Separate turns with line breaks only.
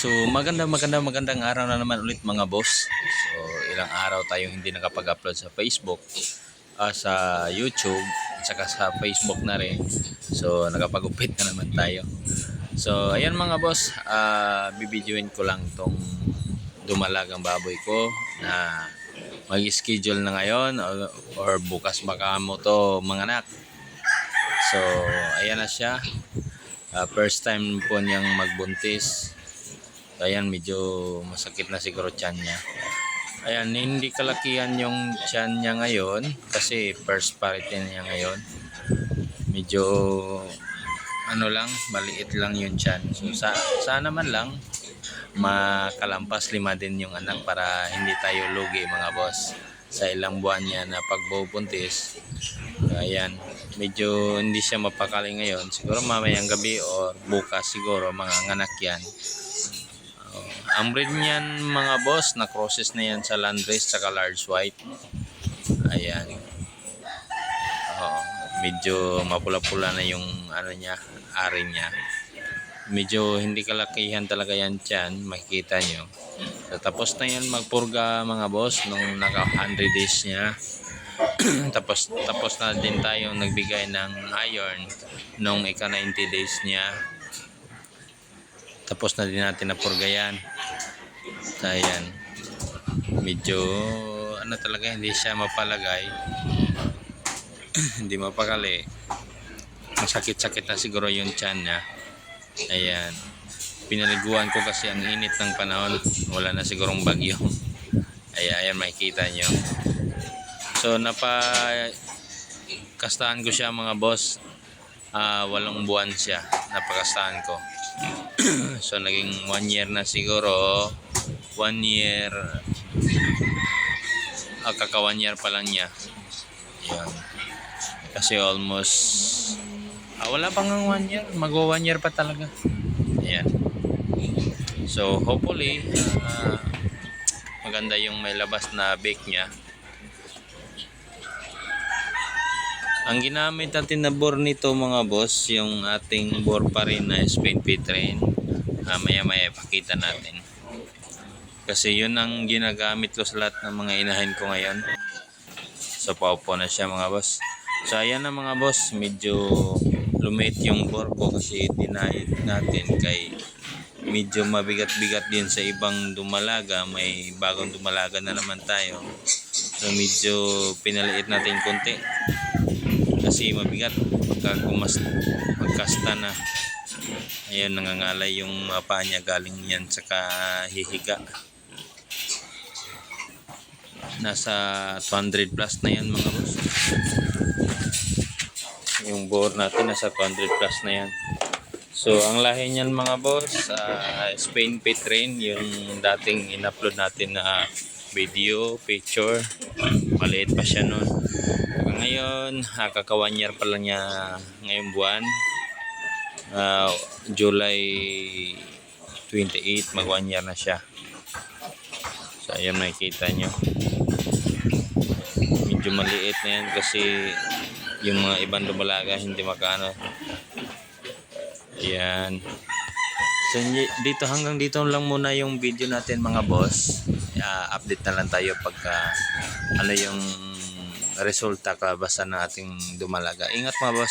So maganda maganda magandang araw na naman ulit mga boss. So ilang araw tayong hindi nakapag-upload sa Facebook, ah, sa YouTube, at saka sa Facebook na rin. So nakapag-upit na naman tayo. So ayan mga boss, ah bibidyoin ko lang tong dumalagang baboy ko na mag-schedule na ngayon or, or bukas baka mo to manganak. So ayan na siya. Ah, first time po niyang magbuntis. Ayan, medyo masakit na siguro tiyan niya. Ayan, hindi kalakihan yung tiyan niya ngayon kasi first parity niya ngayon. Medyo ano lang, maliit lang yung tiyan. So sa, sana man lang makalampas lima din yung anak para hindi tayo lugi mga boss sa ilang buwan niya na pagbubuntis. Ayan, medyo hindi siya mapakali ngayon. Siguro mamayang gabi or bukas siguro mga nganak yan. Ang breed niyan mga boss, na crosses na yan sa landrace tsaka large white. Ayan. Oo, medyo mapula-pula na yung ano niya, ari niya. Medyo hindi kalakihan talaga yan tiyan, makikita nyo. So, tapos na yan magpurga mga boss nung naka 100 days niya. tapos tapos na din tayo nagbigay ng iron nung ika 90 days niya tapos na din natin napurga yan so ayan medyo ano talaga hindi siya mapalagay. Hindi mapakali. Masakit-sakit na siguro yung tiyan niya. Ayan. Pinaliguan ko kasi ang init ng panahon. Wala na sigurong bagyo. Ayan, ayan makikita nyo so napa kastahan ko siya mga boss. Ah walong buwan siya. Napakastahan ko. So naging one year na siguro one year. Ah, kaka one year pa lang niya. Yun kasi almost ah, wala pang ang one year. Mag one year pa talaga. Ayan so hopefully ah, maganda yung may labas na bake niya. Ang ginamit natin na bore nito mga boss, yung ating bore pa rin na Spain P-Train. Ah, maya maya ipakita natin. Kasi yun ang ginagamit ko sa lahat ng mga inahin ko ngayon. So paupo na siya mga boss. So ayan na mga boss, medyo lumit yung bore ko kasi dinahit natin kay medyo mabigat-bigat din sa ibang dumalaga. May bagong dumalaga na naman tayo. So medyo pinaliit natin konti kasi mabigat pagka kumas magkasta na ayun nangangalay yung mga paa niya galing yan sa hihiga nasa 200 plus na yan mga boss yung bore natin nasa 200 plus na yan so ang lahi niyan mga boss ah, Spain Pit Train yung dating in-upload natin na video, picture maliit pa siya nun ngayon, ah, kaka one year pa lang niya ngayong buwan. Ah, July 28, mag one year na siya. So, ayan makikita nyo. Medyo maliit na yan kasi yung mga ibang dumalaga hindi makaano. Ayan. So, dito hanggang dito lang muna yung video natin mga boss. Ah, update na lang tayo pagka ano yung resulta kalabasan ng ating dumalaga. Ingat mga boss.